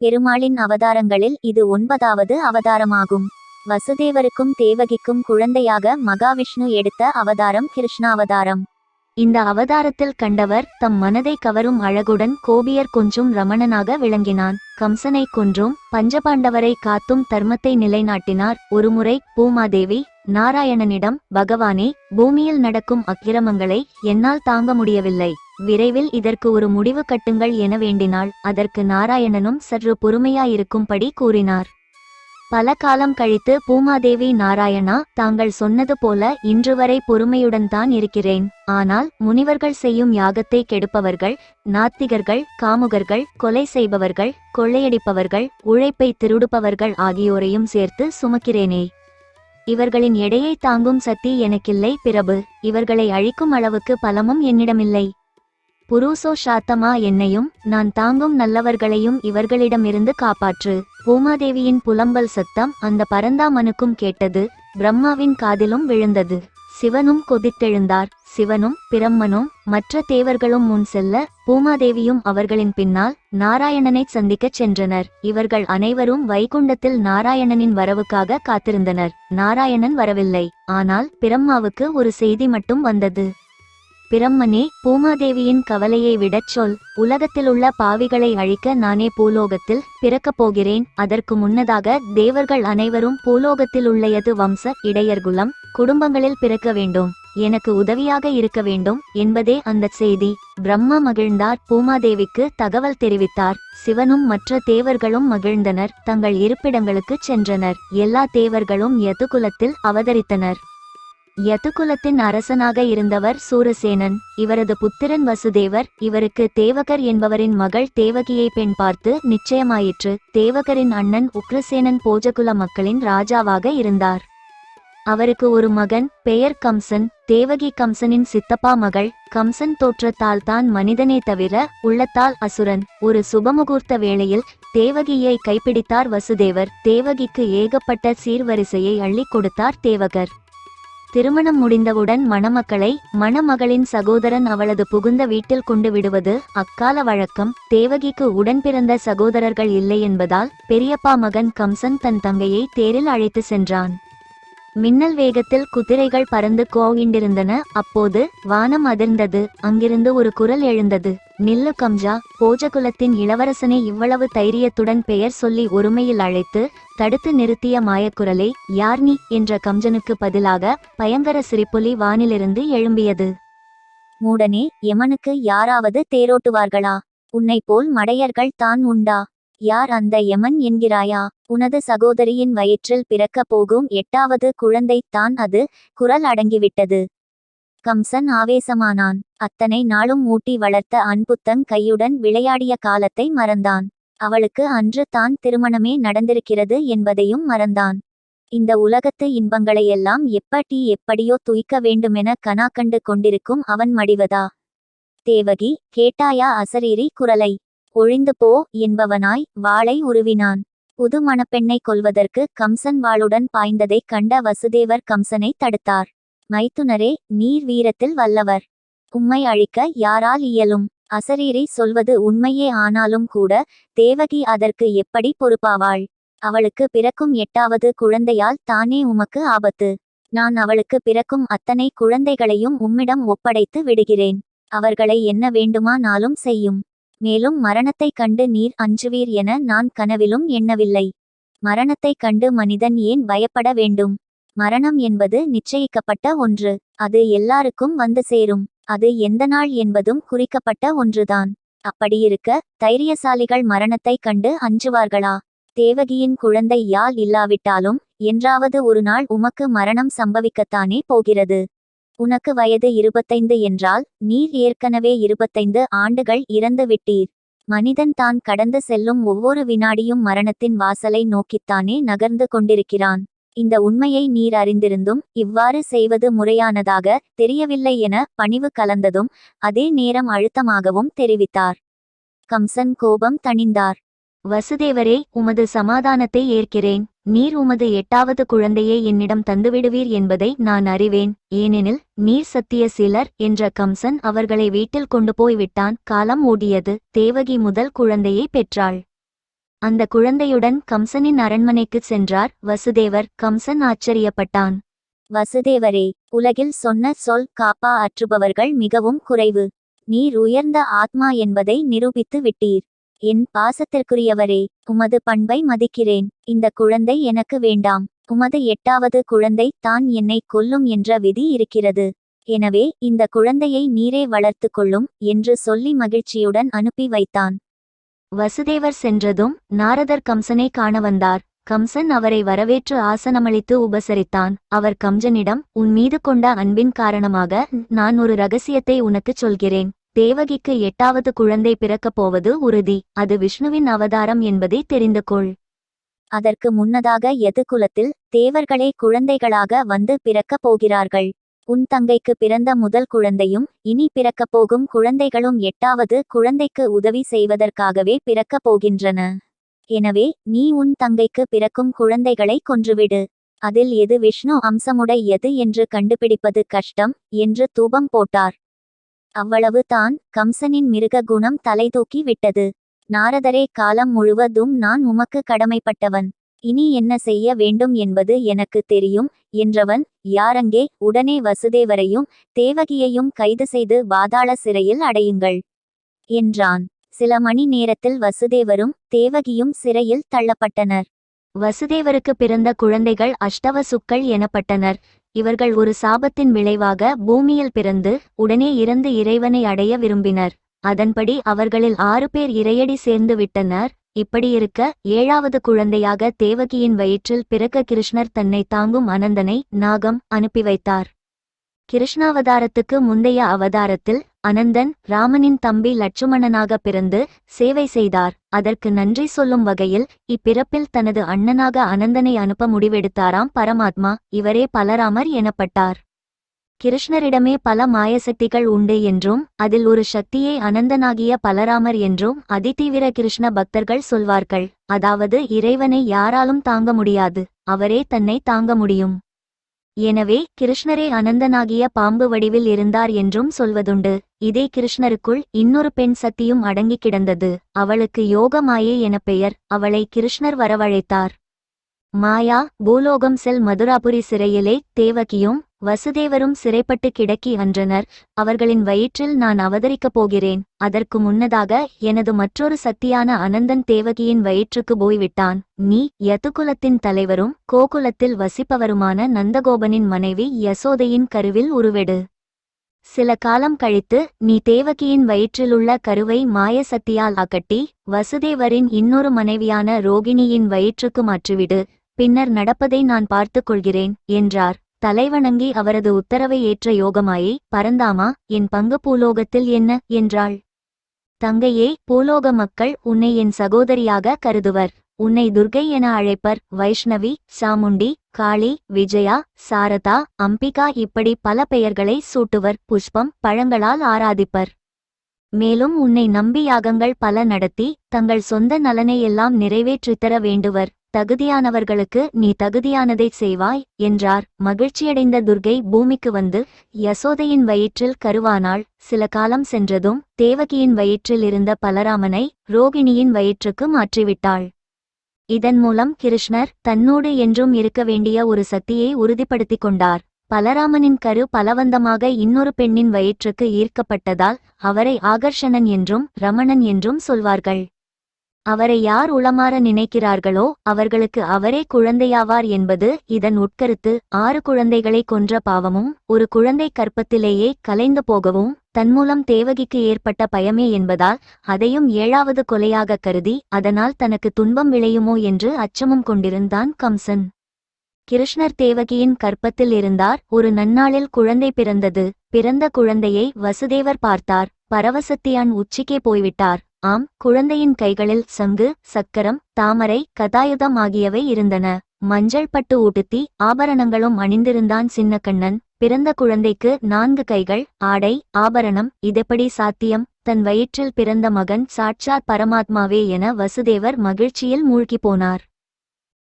பெருமாளின் அவதாரங்களில் இது ஒன்பதாவது அவதாரமாகும். வசுதேவருக்கும் தேவகிக்கும் குழந்தையாக மகாவிஷ்ணு எடுத்த அவதாரம் கிருஷ்ணாவதாரம். இந்த அவதாரத்தில் கண்டவர் தம் மனதை கவரும் அழகுடன் கோபியர் கொஞ்சும் ரமணனாக விளங்கினான். கம்சனை கொன்றும் பஞ்சபாண்டவரை காத்தும் தர்மத்தை நிலைநாட்டினார். ஒருமுறை பூமாதேவி நாராயணனிடம் பகவானே பூமியில் நடக்கும் அக்கிரமங்களை என்னால் தாங்க முடியவில்லை. விரைவில் இதற்கு ஒரு முடிவு கட்டுங்கள் என வேண்டினாள். அதற்கு நாராயணனும் சற்று பொறுமையாயிருக்கும்படி கூறினார். பல காலம் கழித்து பூமாதேவி நாராயணா தாங்கள் சொன்னது போல இன்று வரை பொறுமையுடன் தான் இருக்கிறேன். ஆனால் முனிவர்கள் செய்யும் யாகத்தை கெடுப்பவர்கள் நாத்திகர்கள் காமுகர்கள் கொலை செய்பவர்கள் கொள்ளையடிப்பவர்கள் உழைப்பை திருடுபவர்கள் ஆகியோரையும் சேர்த்து சுமக்கிறேனே. இவர்களின் எடையை தாங்கும் சக்தி எனக்கில்லை பிரபு. இவர்களை அழிக்கும் அளவுக்கு பலமும் என்னிடமில்லை. புருஷோஷாத்தமா என்னையும் நான் தாங்கும் நல்லவர்களையும் இவர்களிடமிருந்து காப்பாற்று. பூமாதேவியின் புலம்பல் சத்தம் அந்த பரந்தாமனுக்கும் கேட்டது பிரம்மாவின் காதிலும் விழுந்தது. சிவனும் கொதித்தெழுந்தார். சிவனும் பிரம்மனும் மற்ற தேவர்களும் முன் செல்ல பூமாதேவியும் அவர்களின் பின்னால் நாராயணனைச் சந்திக்கச் சென்றனர். இவர்கள் அனைவரும் வைகுண்டத்தில் நாராயணனின் வரவுக்காக காத்திருந்தனர். நாராயணன் வரவில்லை. ஆனால் பிரம்மாவுக்கு ஒரு செய்தி மட்டும் வந்தது. பிரம்மனே பூமாதேவியின் கவலையை விடச் சொல். உலகத்திலுள்ள பாவிகளை அழிக்க நானே பூலோகத்தில் பிறக்கப் போகிறேன். அதற்கு முன்னதாக தேவர்கள் அனைவரும் பூலோகத்தில் உள்ளயது வம்ச இடையர்குலம் குடும்பங்களில் பிறக்க வேண்டும். எனக்கு உதவியாக இருக்க வேண்டும் என்பதே அந்த செய்தி. பிரம்மா மகிழ்ந்தார் பூமாதேவிக்கு தகவல் தெரிவித்தார். சிவனும் மற்ற தேவர்களும் மகிழ்ந்தனர். தங்கள் இருப்பிடங்களுக்கு சென்றனர். எல்லா தேவர்களும் யதுகுலத்தில் அவதரித்தனர். யதுகுலத்தின் அரசனாக இருந்தவர் சூரசேனன். இவரது புத்திரன் வசுதேவர். இவருக்கு தேவகர் என்பவரின் மகள் தேவகியை பெண் பார்த்து நிச்சயமாயிற்று. தேவகரின் அண்ணன் உக்ரசேனன் போஜகுல மக்களின் ராஜாவாக இருந்தார். அவருக்கு ஒரு மகன் பெயர் கம்சன். தேவகி கம்சனின் சித்தப்பா மகள் கம்சன் தோற்றத்தால் தான் மனிதனே தவிர உள்ளத்தால் அசுரன். ஒரு சுபமுகூர்த்த வேளையில் தேவகியை கைப்பிடித்தார் வசுதேவர். தேவகிக்கு ஏகப்பட்ட சீர்வரிசையை அள்ளிக் கொடுத்தார் தேவகர். திருமணம் முடிந்தவுடன் மணமக்களை மணமகளின் சகோதரன் அவளது புகுந்த வீட்டில் கொண்டு விடுவது அக்கால வழக்கம். தேவகிக்கு உடன் பிறந்த சகோதரர்கள் இல்லை என்பதால் பெரியப்பா மகன் கம்சன் தன் தங்கையை தேரில் அழைத்து சென்றான். மின்னல் வேகத்தில் குதிரைகள் பறந்து கோவிண்டிருந்தன. அப்போது வானம் அதிர்ந்தது. அங்கிருந்து ஒரு குரல் எழுந்தது. நில்லு கம்ஜா போஜகுலத்தின் இளவரசனை இவ்வளவு தைரியத்துடன் பெயர் சொல்லி ஒருமையில் அழைத்து தடுத்து நிறுத்திய மாயக்குரலை யார் நீ? என்ற கம்ஜனுக்கு பதிலாக பயங்கர சிரிப்புலி வானிலிருந்து எழும்பியது. மூடனே யமனுக்கு யாராவது தேரோட்டுவார்களா? உன்னை போல் மடையர்கள் தான் உண்டா? யார் அந்த யமன் என்கிறாயா? உனது சகோதரியின் வயிற்றில் பிறக்கப் போகும் எட்டாவது குழந்தை தான் அது? குரல் அடங்கிவிட்டது. கம்சன் ஆவேசமானான். அத்தனை நாளும் ஊட்டி வளர்த்த அன்புத்தன் கையுடன் விளையாடிய காலத்தை மறந்தான். அவளுக்கு அன்று தான் திருமணமே நடந்திருக்கிறது என்பதையும் மறந்தான். இந்த உலகத்து இன்பங்களையெல்லாம் எப்படி எப்படியோ துய்க்க வேண்டுமென கனா கண்டு கொண்டிருக்கும் அவன் மடிவதா? தேவகி கேட்டாயா அசரீரி குரலை? ஒழிந்து போ என்பவனாய் வாளை உருவினான். புது மணப்பெண்ணை கொல்வதற்கு கம்சன் வாளுடன் பாய்ந்ததைக் கண்ட வசுதேவர் கம்சனை தடுத்தார். மைத்துனரே நீர் வீரத்தில் வல்லவர். உம்மை அழிக்க யாரால் இயலும்? அசரீரி சொல்வது உண்மையே ஆனாலும் கூட தேவகி அதற்கு எப்படி பொறுப்பாவாள்? அவளுக்கு பிறக்கும் எட்டாவது குழந்தையால் தானே உமக்கு ஆபத்து. நான் அவளுக்கு பிறக்கும் அத்தனை குழந்தைகளையும் உம்மிடம் ஒப்படைத்து விடுகிறேன். அவர்களை என்ன வேண்டுமானாலும் செய்யும். மேலும் மரணத்தைக் கண்டு நீர் அஞ்சுவீர் என நான் கனவிலும் எண்ணவில்லை. மரணத்தைக் கண்டு மனிதன் ஏன் பயப்பட வேண்டும்? மரணம் என்பது நிச்சயிக்கப்பட்ட ஒன்று. அது எல்லாருக்கும் வந்து சேரும். அது எந்த நாள் என்பதும் குறிக்கப்பட்ட ஒன்றுதான். அப்படியிருக்க தைரியசாலிகள் மரணத்தைக் கண்டு அஞ்சுவார்களா? தேவகியின் குழந்தை யாழ் இல்லாவிட்டாலும் என்றாவது ஒரு நாள் உமக்கு மரணம் சம்பவிக்கத்தானே போகிறது. உனக்கு வயது இருபத்தைந்து என்றால் நீர் ஏற்கனவே இருபத்தைந்து ஆண்டுகள் இறந்து விட்டீர். மனிதன் தான் கடந்து செல்லும் ஒவ்வொரு வினாடியும் மரணத்தின் வாசலை நோக்கித்தானே நகர்ந்து கொண்டிருக்கிறான். இந்த உண்மையை நீர் அறிந்திருந்தும் இவ்வாறு செய்வது முறையானதாக தெரியவில்லை என பணிவு கலந்ததும் அதே நேரம் அழுத்தமாகவும் தெரிவித்தார். கம்சன் கோபம் தணிந்தார். வசுதேவரே உமது சமாதானத்தை ஏற்கிறேன். நீர் உமது எட்டாவது குழந்தையை என்னிடம் தந்துவிடுவீர் என்பதை நான் அறிவேன். ஏனெனில் நீர் சத்திய சிலர் என்ற கம்சன் அவர்களை வீட்டில் கொண்டு போய் விட்டான் காலம் ஓடியது. தேவகி முதல் குழந்தையை பெற்றாள். அந்த குழந்தையுடன் கம்சனின் அரண்மனைக்குச் சென்றார். வசுதேவர் கம்சன் ஆச்சரியப்பட்டான். வசுதேவரே உலகில் சொன்ன சொல் காப்பா அற்றுபவர்கள் மிகவும் குறைவு. நீர் உயர்ந்த ஆத்மா என்பதை நிரூபித்து விட்டீர். என் பாசத்திற்குரியவரே உமது பண்பை மதிக்கிறேன். இந்த குழந்தை எனக்கு வேண்டாம். உமது எட்டாவது குழந்தை தான் என்னை கொல்லும் என்ற விதி இருக்கிறது. எனவே இந்த குழந்தையை நீரே வளர்த்து கொள்ளும் என்று சொல்லி மகிழ்ச்சியுடன் அனுப்பி வைத்தான். வசுதேவர் சென்றதும் நாரதர் கம்சனை காண வந்தார். கம்சன் அவரை வரவேற்று ஆசனமளித்து உபசரித்தான். அவர் கம்சனிடம் உன் மீது கொண்ட அன்பின் காரணமாக நான் ஒரு ரகசியத்தை உனக்குச் சொல்கிறேன். தேவகிக்கு எட்டாவது குழந்தை பிறக்கப் போவது உறுதி. அது விஷ்ணுவின் அவதாரம் என்பதை தெரிந்து கொள். அதற்கு முன்னதாக எது குலத்தில் தேவர்களே குழந்தைகளாக வந்து பிறக்கப் போகிறார்கள். உன் தங்கைக்கு பிறந்த முதல் குழந்தையும் இனி பிறக்கப் போகும் குழந்தைகளும் எட்டாவது குழந்தைக்கு உதவி செய்வதற்காகவே பிறக்கப் போகின்றன. எனவே நீ உன் தங்கைக்கு பிறக்கும் குழந்தைகளை கொன்றுவிடு. அதில் எது விஷ்ணு அம்சமுடையது என்று கண்டுபிடிப்பது கஷ்டம் என்று தூபம் போட்டார். அவ்வளவு தான் கம்சனின் மிருக குணம் தலைதூக்கி விட்டது. நாரதரே காலம் முழுவதும் நான் உமக்கு கடமைப்பட்டவன். இனி என்ன செய்ய வேண்டும் என்பது எனக்கு தெரியும் என்றவன் யாரங்கே உடனே வசுதேவரையும் தேவகியையும் கைது செய்து பாதாள சிறையில் அடையுங்கள் என்றான். சில மணி நேரத்தில் வசுதேவரும் தேவகியும் சிறையில் தள்ளப்பட்டனர். வசுதேவருக்கு பிறந்த குழந்தைகள் அஷ்டவசுக்கள் எனப்பட்டனர். இவர்கள் ஒரு சாபத்தின் விளைவாக பூமியில் பிறந்து உடனே இறந்து இறைவனை அடைய விரும்பினர். அதன்படி அவர்களில் ஆறு பேர் இறையடி சேர்ந்து விட்டனர். இப்படியிருக்க ஏழாவது குழந்தையாக தேவகியின் வயிற்றில் பிறக்க கிருஷ்ணர் தன்னை தாங்கும் அனந்தனை நாகம் அனுப்பி வைத்தார். கிருஷ்ணாவதாரத்துக்கு முந்தைய அவதாரத்தில் அனந்தன் ராமனின் தம்பி லட்சுமணனாக பிறந்து சேவை செய்தார். அதற்கு நன்றி சொல்லும் வகையில் இப்பிறப்பில் தனது அண்ணனாக அனந்தனை அனுப்ப முடிவெடுத்தாராம் பரமாத்மா. இவரே பலராமர் எனப்பட்டார். கிருஷ்ணரிடமே பல மாயசக்திகள் உண்டு என்றும் அதில் ஒரு சக்தியை அனந்தனாகிய பலராமர் என்றும் அதிதீவிர கிருஷ்ண பக்தர்கள் சொல்வார்கள். அதாவது இறைவனை யாராலும் தாங்க முடியாது அவரே தன்னை தாங்க முடியும். எனவே கிருஷ்ணரே அனந்தனாகிய பாம்பு வடிவில் இருந்தார் என்றும் சொல்வதுண்டு. இதே கிருஷ்ணருக்குள் இன்னொரு பெண் சக்தியும் அடங்கிக் கிடந்தது. அவளுக்கு யோக மாயே என பெயர். அவளை கிருஷ்ணர் வரவழைத்தார். மாயா பூலோகம் செல் மதுராபுரி சிறையிலே தேவகியும் வசுதேவரும் சிறைப்பட்டு கிடக்கி அன்றனர். அவர்களின் வயிற்றில் நான் அவதரிக்கப் போகிறேன். அதற்கு முன்னதாக எனது மற்றொரு சக்தியான அனந்தன் தேவகியின் வயிற்றுக்கு போய்விட்டான். நீ யதுகுலத்தின் தலைவரும் கோகுலத்தில் வசிப்பவருமான நந்தகோபனின் மனைவி யசோதையின் கருவில் உருவெடு. சில காலம் கழித்து நீ தேவகியின் வயிற்றிலுள்ள கருவை மாய சக்தியால் அகட்டி வசுதேவரின் இன்னொரு மனைவியான ரோகிணியின் வயிற்றுக்கு மாற்றிவிடு. பின்னர் நடப்பதை நான் பார்த்துக் கொள்கிறேன் என்றார். தலைவணங்கி அவரது உத்தரவை ஏற்ற யோகமாயே பரந்தாமா என் பங்கு பூலோகத்தில் என்ன? என்றாள். தங்கையே பூலோக மக்கள் உன்னை என் சகோதரியாக கருதுவர். உன்னை துர்கை என அழைப்பர். வைஷ்ணவி சாமுண்டி காளி விஜயா சாரதா அம்பிகா இப்படி பல பெயர்களை சூட்டுவர். புஷ்பம் பழங்களால் ஆராதிப்பர். மேலும் உன்னை நம்பி யாகங்கள் பல நடத்தி தங்கள் சொந்த நலனை எல்லாம் நிறைவேற்றித்தர வேண்டுவர். தகுதியானவர்களுக்கு நீ தகுதியானதைச் செய்வாய் என்றார். மகிழ்ச்சியடைந்த துர்கை பூமிக்கு வந்து யசோதையின் வயிற்றில் கருவானாள் சில காலம் சென்றதும் தேவகியின் வயிற்றில் இருந்த பலராமனை ரோகிணியின் வயிற்றுக்கு மாற்றிவிட்டாள். இதன் மூலம் கிருஷ்ணர் தன்னோடு என்றும் இருக்க வேண்டிய ஒரு சக்தியை உறுதிப்படுத்திக் கொண்டார். பலராமனின் கரு பலவந்தமாக இன்னொரு பெண்ணின் வயிற்றுக்கு ஈர்க்கப்பட்டதால் அவரை ஆகர்ஷணன் என்றும் ரமணன் என்றும் சொல்வார்கள். அவரை யார் உளமாற நினைக்கிறார்களோ அவர்களுக்கு அவரே குழந்தையாவார் என்பது இதன் உட்கருத்து. ஆறு குழந்தைகளை கொன்ற பாவமும் ஒரு குழந்தை கற்பத்திலேயே கலைந்து போகவும் தன்மூலம் தேவகிக்கு ஏற்பட்ட பயமே என்பதால் அதையும் ஏழாவது கொலையாக கருதி அதனால் தனக்கு துன்பம் விளையுமோ என்று அச்சமும் கொண்டிருந்தான் கம்சன். கிருஷ்ணர் தேவகியின் கற்பத்தில் இருந்தார். ஒரு நன்னாளில் குழந்தை பிறந்தது. பிறந்த குழந்தையை வசுதேவர் பார்த்தார். பரவசத்தியான் உச்சிக்கே போய்விட்டார். ஆம் குழந்தையின் கைகளில் சங்கு சக்கரம் தாமரை கதாயுதம் ஆகியவை இருந்தன. மஞ்சள் பட்டு ஊட்டுத்தி ஆபரணங்களும் அணிந்திருந்தான் சின்னக்கண்ணன். பிறந்த குழந்தைக்கு நான்கு கைகள் ஆடை ஆபரணம் இதெப்படி சாத்தியம்? தன் வயிற்றில் பிறந்த மகன் சாட்சாத் பரமாத்மாவே என வசுதேவர் மகிழ்ச்சியில் மூழ்கி போனார்.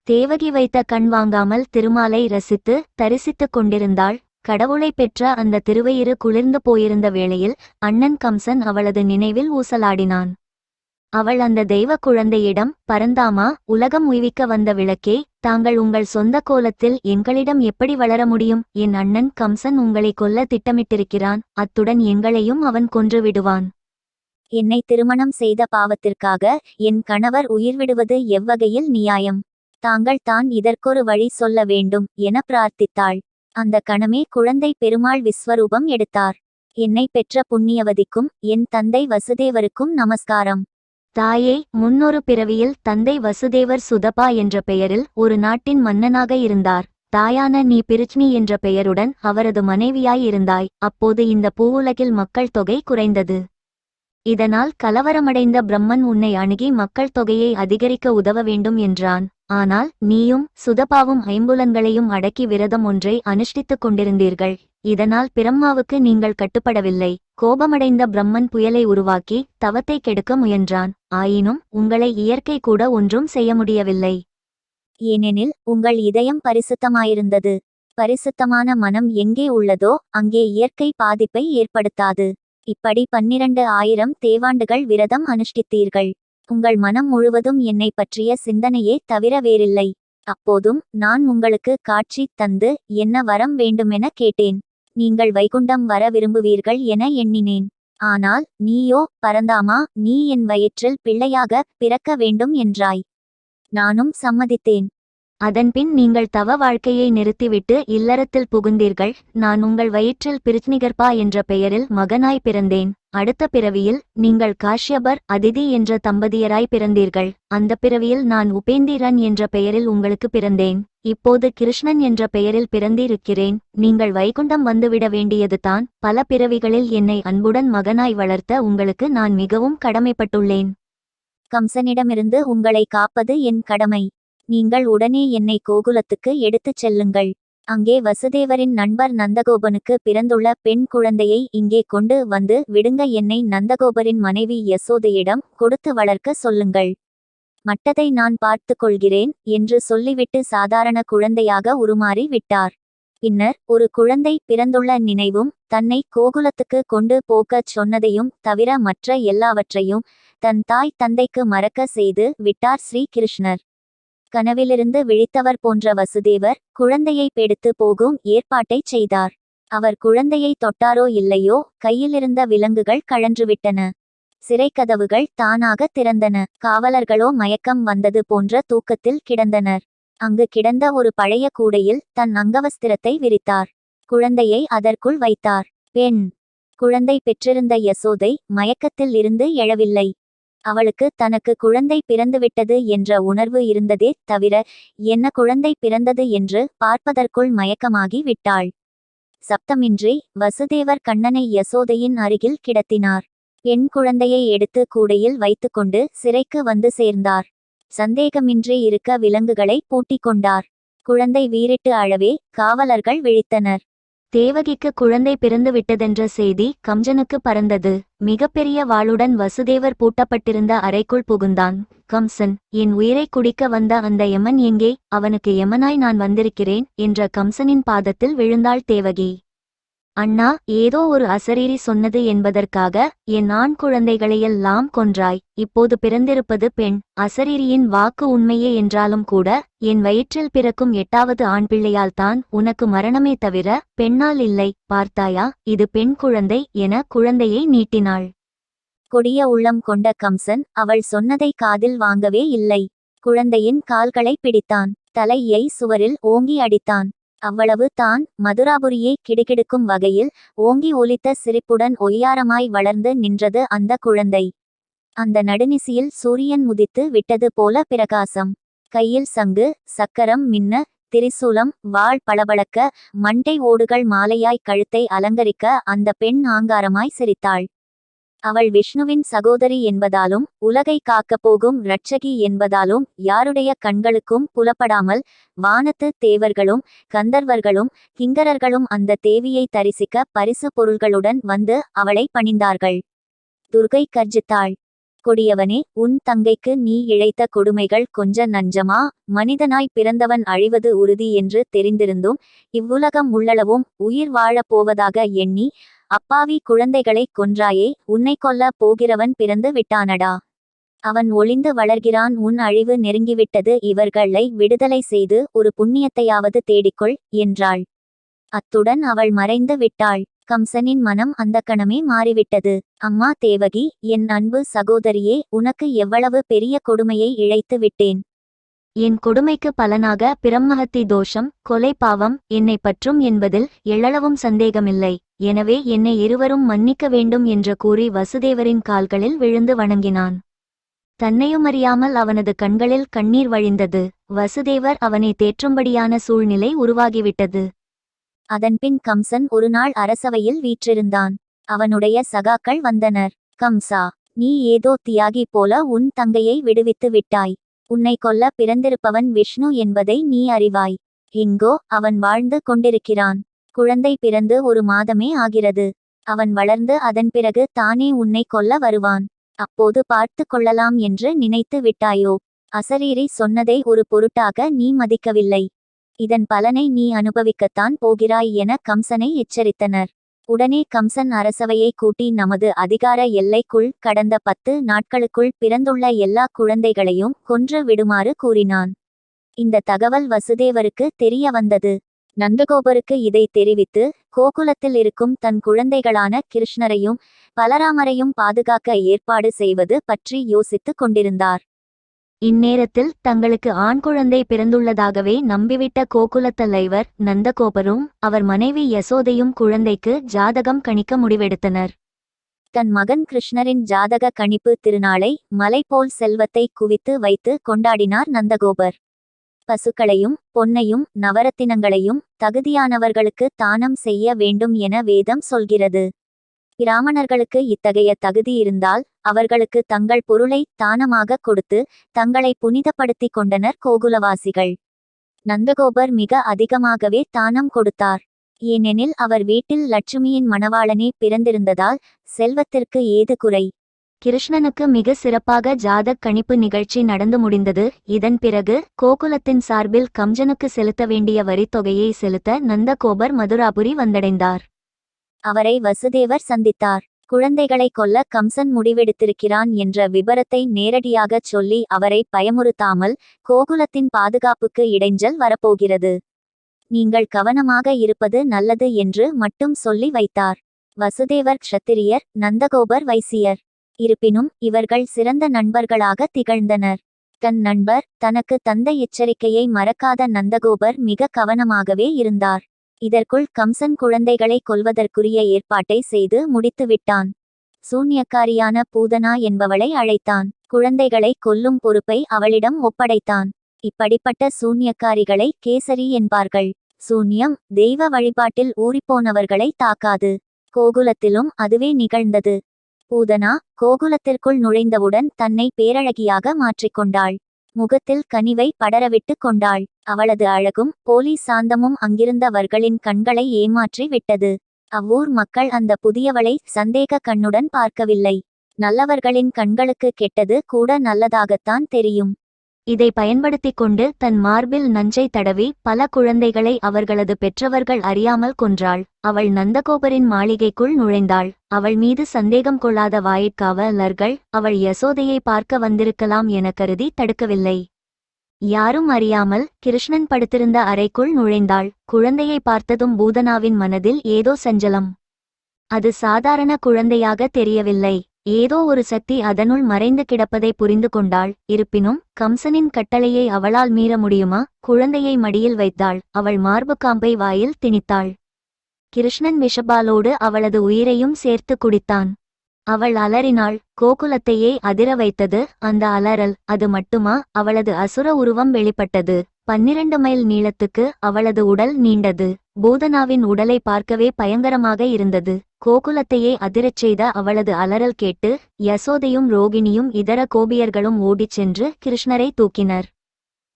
தேவகி வைத்த கண் வாங்காமல் திருமாலை ரசித்து தரிசித்துக் கொண்டிருந்தாள். கடவுளை பெற்ற அந்த திருவயிறு குளிர்ந்து போயிருந்த வேளையில் அண்ணன் கம்சன் அவளது நினைவில் ஊசலாடினான். அவள் அந்த தெய்வ குழந்தையிடம் பரந்தாமா உலகம் உய்விக்க வந்த விளக்கே தாங்கள் உங்கள் சொந்த கோலத்தில் எங்களிடம் எப்படி வளர முடியும் என் அண்ணன் கம்சன் உங்களை கொல்ல திட்டமிட்டிருக்கிறான் அத்துடன் எங்களையும் அவன் கொன்று விடுவான். என்னை திருமணம் செய்த பாவத்திற்காக என் கணவர் உயிர் விடுவது எவ்வகையில் நியாயம்? தாங்கள் தான் இதற்கொரு வழி சொல்ல வேண்டும் என பிரார்த்தித்தாள். அந்த கணமே குழந்தை பெருமாள் விஸ்வரூபம் எடுத்தார். என்னை பெற்ற புண்ணியவதிக்கும் என் தந்தை வசுதேவருக்கும் நமஸ்காரம். தாயே முன்னொரு பிறவியில் தந்தை வசுதேவர் சுதபா என்ற பெயரில் ஒரு நாட்டின் மன்னனாக இருந்தார். தாயான நீ பிரிச்னி என்ற பெயருடன் அவரது மனைவியாய் இருந்தாய். அப்போது இந்த பூவுலகில் மக்கள் தொகை குறைந்தது. இதனால் கலவரமடைந்த பிரம்மன் உன்னை அணுகி மக்கள் தொகையை அதிகரிக்க உதவ வேண்டும் என்றான். ஆனால் நீயும் சுதபாவும் ஐம்புலன்களையும் அடக்கி விரதம் ஒன்றை அனுஷ்டித்துக் கொண்டிருந்தீர்கள். இதனால் பிரம்மாவுக்கு நீங்கள் கட்டுப்படவில்லை. கோபமடைந்த பிரம்மன் புயலை உருவாக்கி தவத்தை கெடுக்க முயன்றான். ஆயினும் உங்களை இயற்கை கூட ஒன்றும் செய்ய முடியவில்லை. ஏனெனில் உங்கள் இதயம் பரிசுத்தமாயிருந்தது. பரிசுத்தமான மனம் எங்கே உள்ளதோ அங்கே இயற்கை பாதிப்பை ஏற்படுத்தாது. இப்படி பன்னிரண்டு ஆயிரம் தேவாண்டுகள் விரதம் அனுஷ்டித்தீர்கள். உங்கள் மனம் முழுவதும் என்னை பற்றிய சிந்தனையே தவிர வேறில்லை. அப்போதும் நான் உங்களுக்கு காட்சி தந்து என்ன வரம் வேண்டுமென கேட்டேன். நீங்கள் வைகுண்டம் வர விரும்புவீர்கள் என எண்ணினேன். ஆனால் நீயோ பரந்தாமா நீ என் வயிற்றில் பிள்ளையாக பிறக்க வேண்டும் என்றாய். நானும் சம்மதித்தேன். அதன்பின் நீங்கள் தவ வாழ்க்கையை நிறுத்திவிட்டு இல்லறத்தில் புகுந்தீர்கள். நான் உங்கள் வயிற்றில் பிருத்னிகர்பா என்ற பெயரில் மகனாய் பிறந்தேன். அடுத்த பிறவியில் நீங்கள் காஷ்யபர் அதிதி என்ற தம்பதியராய் பிறந்தீர்கள். அந்த பிறவியில் நான் உபேந்திரன் என்ற பெயரில் உங்களுக்கு பிறந்தேன். இப்போது கிருஷ்ணன் என்ற பெயரில் பிறந்திருக்கிறேன். நீங்கள் வைகுண்டம் வந்துவிட வேண்டியதுதான். பல பிறவிகளில் என்னை அன்புடன் மகனாய் வளர்த்த உங்களுக்கு நான் மிகவும் கடமைப்பட்டுள்ளேன். கம்சனிடமிருந்து உங்களை காப்பது என் கடமை. நீங்கள் உடனே என்னை கோகுலத்துக்கு எடுத்துச் செல்லுங்கள். அங்கே வசுதேவரின் நண்பர் நந்தகோபனுக்கு பிறந்துள்ள பெண் குழந்தையை இங்கே கொண்டு வந்து விடுங்க என்னை நந்தகோபரின் மனைவி யசோதையிடம் கொடுத்து வளர்க்க சொல்லுங்கள். மட்டதை நான் பார்த்து கொள்கிறேன் என்று சொல்லிவிட்டு சாதாரண குழந்தையாக உருமாறி விட்டார். பின்னர் ஒரு குழந்தை பிறந்துள்ள நினைவும் தன்னை கோகுலத்துக்கு கொண்டு போக்கச் சொன்னதையும் தவிர மற்ற எல்லாவற்றையும் தன் தாய் தந்தைக்கு மறக்க செய்து விட்டார் ஸ்ரீகிருஷ்ணர். கனவிலிருந்து விழித்தவர் போன்ற வசுதேவர் குழந்தையை பெடுத்து போகும் ஏற்பாட்டைச் செய்தார். அவர் குழந்தையை தொட்டாரோ இல்லையோ கையிலிருந்த விலங்குகள் கழன்றுவிட்டன. சிறைக்கதவுகள் தானாக திறந்தன. காவலர்களோ மயக்கம் வந்தது போன்ற தூக்கத்தில் கிடந்தனர். அங்கு கிடந்த ஒரு பழைய கூடையில் தன் அங்கவஸ்திரத்தை விரித்தார். குழந்தையை அதற்குள் வைத்தார். பெண் குழந்தை பெற்றிருந்த யசோதை மயக்கத்தில் இருந்து எழவில்லை. அவளுக்கு தனக்கு குழந்தை பிறந்துவிட்டது என்ற உணர்வு இருந்ததே தவிர என்ன குழந்தை பிறந்தது என்று பார்ப்பதற்குள் மயக்கமாகி விட்டாள். சப்தமின்றி வசுதேவர் கண்ணனை யசோதையின் அருகில் கிடத்தினார். பெண் குழந்தையை எடுத்து கூடையில் வைத்துக்கொண்டு சிறைக்கு வந்து சேர்ந்தார். சந்தேகமின்றி இருக்க விலங்குகளை பூட்டிக் கொண்டார். குழந்தை வீறிட்டு அழவே காவலர்கள் விழித்தனர். தேவகிக்கு குழந்தை பிறந்து விட்டதென்ற செய்தி கம்சனுக்கு பறந்தது. மிகப்பெரிய வாளுடன் வசுதேவர் பூட்டப்பட்டிருந்த அறைக்குள் புகுந்தான். கம்சன் என் உயிரை குடிக்க வந்த அந்த யமன் எங்கே? அவனுக்கு யமனாய் நான் வந்திருக்கிறேன் என்ற கம்சனின் பாதத்தில் விழுந்தாள் தேவகி. அண்ணா ஏதோ ஒரு அசரீரி சொன்னது என்பதற்காக என் ஆண் குழந்தைகளையெல்லாம் கொன்றாய். இப்போது பிறந்திருப்பது பெண். அசரீரியின் வாக்கு உண்மையே என்றாலும் கூட என் வயிற்றில் பிறக்கும் எட்டாவது ஆண் பிள்ளையால் தான் உனக்கு மரணமே தவிர பெண்ணால் இல்லை. பார்த்தாயா இது பெண் குழந்தை என குழந்தையை நீட்டினாள். கொடிய உள்ளம் கொண்ட கம்சன் அவள் சொன்னதை காதில் வாங்கவே இல்லை. குழந்தையின் கால்களை பிடித்தான். தலையை சுவரில் ஓங்கி அடித்தான். அவ்வளவு தான் மதுராபுரியை கிடுகிடுக்கும் வகையில் ஓங்கி ஒலித்த சிரிப்புடன் ஒய்யாரமாய் வளர்ந்து நின்றது அந்த குழந்தை. அந்த நடுநிசியில் சூரியன் முதித்து விட்டது போல பிரகாசம். கையில் சங்கு சக்கரம் மின்ன திரிசூலம் வாள் பளபளக்க மண்டை ஓடுகள் மாலையாய் கழுத்தை அலங்கரிக்க அந்த பெண் ஆங்காரமாய் சிரித்தாள். அவள் விஷ்ணுவின் சகோதரி என்பதாலும் உலகை காக்கப் போகும் இரட்சகி என்பதாலும் யாருடைய கண்களுக்கும் புலப்படாமல் வானத்து தேவர்களும் கந்தர்வர்களும் கிங்கரர்களும் அந்த தேவியை தரிசிக்க பரிசு பொருள்களுடன் வந்து அவளை பணிந்தார்கள். துர்கை கர்ஜித்தாள். கொடியவனே உன் தங்கைக்கு நீ இழைத்த கொடுமைகள் கொஞ்ச நஞ்சமா? மனிதனாய் பிறந்தவன் அழிவது உறுதி என்று தெரிந்திருந்தும் இவ்வுலகம் உள்ளளவும் உயிர் வாழப் போவதாக எண்ணி அப்பாவி குழந்தைகளை கொன்றாயே உன்னை கொல்ல போகிறவன் பிறந்து விட்டானடா. அவன் ஒளிந்து வளர்கிறான் உன் அழிவு நெருங்கிவிட்டது இவர்களை விடுதலை செய்து ஒரு புண்ணியத்தையாவது தேடிக்கொள் என்றாள். அத்துடன் அவள் மறைந்து விட்டாள். கம்சனின் மனம் அந்த கணமே மாறிவிட்டது. அம்மா தேவகி என் அன்பு சகோதரியே உனக்கு எவ்வளவு பெரிய கொடுமையை இழைத்து விட்டேன். என் கொடுமைக்கு பலனாக பிரம்மஹத்தி தோஷம் கொலை பாவம் என்னை பற்றும் என்பதில் எள்ளளவும் சந்தேகமில்லை. எனவே என்னை இருவரும் மன்னிக்க வேண்டும் என்று கூறி வசுதேவரின் கால்களில் விழுந்து வணங்கினான். தன்னையுமறியாமல் அவனது கண்களில் கண்ணீர் வழிந்தது. வசுதேவர் அவனை தேற்றும்படியான சூழ்நிலை உருவாகிவிட்டது. அதன்பின் கம்சன் ஒருநாள் அரசவையில் வீற்றிருந்தான். அவனுடைய சகாக்கள் வந்தனர். கம்சா நீ ஏதோ தியாகி போல உன் தங்கையை விடுவித்து விட்டாய். உன்னை கொல்ல பிறந்திருப்பவன் விஷ்ணு என்பதை நீ அறிவாய். இங்கோ அவன் வாழ்ந்து கொண்டிருக்கிறான். குழந்தை பிறந்து ஒரு மாதமே ஆகிறது. அவன் வளர்ந்து அதன் பிறகு தானே உன்னை கொல்ல வருவான். அப்போது பார்த்து கொள்ளலாம் என்று நினைத்து விட்டாயோ? அசரீரி சொன்னதை ஒரு பொருட்டாக நீ மதிக்கவில்லை. இதன் பலனை நீ அனுபவிக்கத்தான் போகிறாய் என கம்சனை எச்சரித்தனர். உடனே கம்சன் அரசவையை கூட்டி நமது அதிகார எல்லைக்குள் கடந்த பத்து நாட்களுக்குள் பிறந்துள்ள எல்லா குழந்தைகளையும் கொன்று விடுமாறு கூறினான். இந்த தகவல் வசுதேவருக்கு தெரிய வந்தது. நந்தகோபருக்கு இதை தெரிவித்து கோகுலத்தில் இருக்கும் தன் குழந்தைகளான கிருஷ்ணரையும் பலராமரையும் பாதுகாக்க ஏற்பாடு செய்வது பற்றி யோசித்துக் கொண்டிருந்தார். இந்நேரத்தில் தங்களுக்கு ஆண் குழந்தை பிறந்துள்ளதாகவே நம்பிவிட்ட கோகுலத் தலைவர் நந்தகோபரும் அவர் மனைவி யசோதையும் குழந்தைக்கு ஜாதகம் கணிக்க முடிவெடுத்தனர். தன் மகன் கிருஷ்ணரின் ஜாதக கணிப்பு திருநாளை மலைபோல் செல்வத்தை குவித்து வைத்து கொண்டாடினார் நந்தகோபர். பசுக்களையும் பொன்னையும் நவரத்தினங்களையும் தகுதியானவர்களுக்கு தானம் செய்ய வேண்டும் என வேதம் சொல்கிறது. பிராமணர்களுக்கு இத்தகைய தகுதி இருந்தால் அவர்களுக்கு தங்கள் பொருளை தானமாக கொடுத்து தங்களை புனிதப்படுத்திக் கொண்டனர் கோகுலவாசிகள். நந்தகோபர் மிக அதிகமாகவே தானம் கொடுத்தார். ஏனெனில் அவர் வீட்டில் லட்சுமியின் மணவாளனே பிறந்திருந்ததால் செல்வத்திற்கு ஏது குறை. கிருஷ்ணனுக்கு மிக சிறப்பாக ஜாதக் கணிப்பு நிகழ்ச்சி நடந்து முடிந்தது. இதன் பிறகு கோகுலத்தின் சார்பில் கம்ஜனுக்கு செலுத்த வேண்டிய வரித்தொகையை செலுத்த நந்தகோபர் மதுராபுரி வந்தடைந்தார். அவரை வசுதேவர் சந்தித்தார். குழந்தைகளை கொல்ல கம்சன் முடிவெடுத்திருக்கிறான் என்ற விபரத்தை நேரடியாகச் சொல்லி அவரை பயமுறுத்தாமல் கோகுலத்தின் பாதுகாப்புக்கு இடைஞ்சல் வரப்போகிறது. நீங்கள் கவனமாக இருப்பது நல்லது என்று மட்டும் சொல்லி வைத்தார். வசுதேவர் க்ஷத்திரியர் நந்தகோபர் வைசியர். இருப்பினும் இவர்கள் சிறந்த நண்பர்களாக திகழ்ந்தனர். தன் நண்பர் தனக்கு தந்த எச்சரிக்கையை மறக்காத நந்தகோபர் மிக கவனமாகவே இருந்தார். இதற்குள் கம்சன் குழந்தைகளை கொல்வதற்குரிய ஏற்பாட்டை செய்து முடித்துவிட்டான். சூன்யக்காரியான பூதனா என்பவளை அழைத்தான். குழந்தைகளை கொல்லும் பொறுப்பை அவளிடம் ஒப்படைத்தான். இப்படிப்பட்ட சூன்யக்காரிகளை கேசரி என்பார்கள். சூன்யம் தெய்வ வழிபாட்டில் ஊறிப்போனவர்களை தாக்காது. கோகுலத்திலும் அதுவே நிகழ்ந்தது. பூதனா கோகுலத்திற்குள் நுழைந்தவுடன் தன்னை பேரழகியாக மாற்றிக்கொண்டாள். முகத்தில் கனிவை படரவிட்டு கொண்டாள். அவளது அழகும் போலி சாந்தமும் அங்கிருந்தவர்களின் கண்களை ஏமாற்றி விட்டது. அவ்வூர் மக்கள் அந்த புதியவளை சந்தேக கண்ணுடன் பார்க்கவில்லை. நல்லவர்களின் கண்களுக்கு கெட்டது கூட நல்லதாகத்தான் தெரியும். இதை பயன்படுத்திக் கொண்டு தன் மார்பில் நஞ்சை தடவி பல குழந்தைகளை அவர்களது பெற்றவர்கள் அறியாமல் கொன்றாள். அவள் நந்தகோபரின் மாளிகைக்குள் நுழைந்தாள். அவள் மீது சந்தேகம் கொள்ளாத வாயிற்காவலர்கள் அவள் யசோதையை பார்க்க வந்திருக்கலாம் என கருதி தடுக்கவில்லை. யாரும் அறியாமல் கிருஷ்ணன் படுத்திருந்த அறைக்குள் நுழைந்தாள். குழந்தையை பார்த்ததும் பூதனாவின் மனதில் ஏதோ சஞ்சலம். அது சாதாரண குழந்தையாக தெரியவில்லை. ஏதோ ஒரு சக்தி அதனுள் மறைந்து கிடப்பதை புரிந்து கொண்டாள். இருப்பினும் கம்சனின் கட்டளையை அவளால் மீற முடியுமா? குழந்தையை மடியில் வைத்தாள். அவள் மார்பு காம்பை வாயில் திணித்தாள். கிருஷ்ணன் விஷபாலோடு அவளது உயிரையும் சேர்த்து குடித்தான். அவள் அலறினாள். கோகுலத்தையே அதிர வைத்தது அந்த அலறல். அது மட்டுமா? அவளது அசுர உருவம் வெளிப்பட்டது. பன்னிரண்டு மைல் நீளத்துக்கு அவளது உடல் நீண்டது. பூதனாவின் உடலை பார்க்கவே பயங்கரமாக இருந்தது. கோகுலத்தையே அதிரச் செய்த அவளது அலறல் கேட்டு யசோதையும் ரோகிணியும் இதர கோபியர்களும் ஓடிச் சென்று கிருஷ்ணரை தூக்கினர்.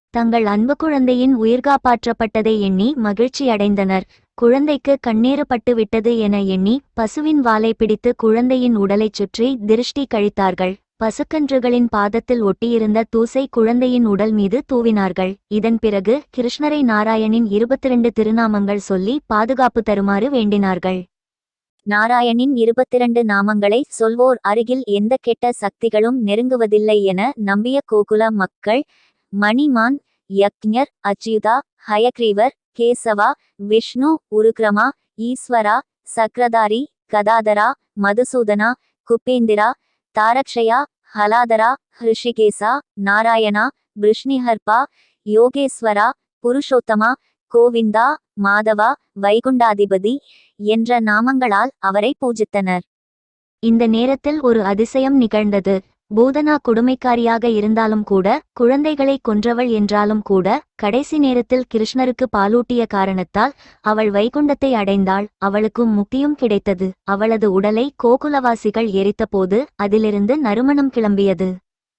தங்கள் அன்பு குழந்தையின் உயிர்காப்பாற்றப்பட்டதை எண்ணி மகிழ்ச்சியடைந்தனர் குழந்தைக்கு கண்ணீறு விட்டது என எண்ணி பசுவின் வாலை பிடித்து குழந்தையின் உடலைச் சுற்றி திருஷ்டி கழித்தார்கள். பசுக்கன்றுகளின் பாதத்தில் ஒட்டியிருந்த தூசை குழந்தையின் உடல் மீது தூவினார்கள். இதன் பிறகு கிருஷ்ணரை நாராயணின் இருபத்திரண்டு திருநாமங்கள் சொல்லி பாதுகாப்பு தருமாறு வேண்டினார்கள். நாராயணின் இருபத்திரண்டு நாமங்களை சொல்வோர் அருகில் எந்த கெட்ட சக்திகளும் நெருங்குவதில்லை என நம்பிய கோகுல மக்கள் மணிமான் யக்ஞர் அச்சுதா ஹயக்ரீவர் கேசவா விஷ்ணு உருக்ரமா ஈஸ்வரா சக்ரதாரி கதாதரா மதுசூதனா குப்பேந்திரா தாரக்ஷயா ஹலாதரா ஹிருஷிகேசா நாராயணா பிருஷ்ணிஹர்பா யோகேஸ்வரா புருஷோத்தமா கோவிந்தா மாதவா வைகுண்டாதிபதி என்ற நாமங்களால் அவரை பூஜித்தனர். இந்த நேரத்தில் ஒரு அதிசயம் நிகழ்ந்தது. பூதனா கொடுமைக்காரியாக இருந்தாலும் கூட குழந்தைகளை கொன்றவள் என்றாலும் கூட கடைசி நேரத்தில் கிருஷ்ணருக்கு பாலூட்டிய காரணத்தால் அவள் வைகுண்டத்தை அடைந்தாள் அவளுக்கும் முக்தியும் கிடைத்தது. அவளது உடலை கோகுலவாசிகள் எரித்தபோது அதிலிருந்து நறுமணம் கிளம்பியது.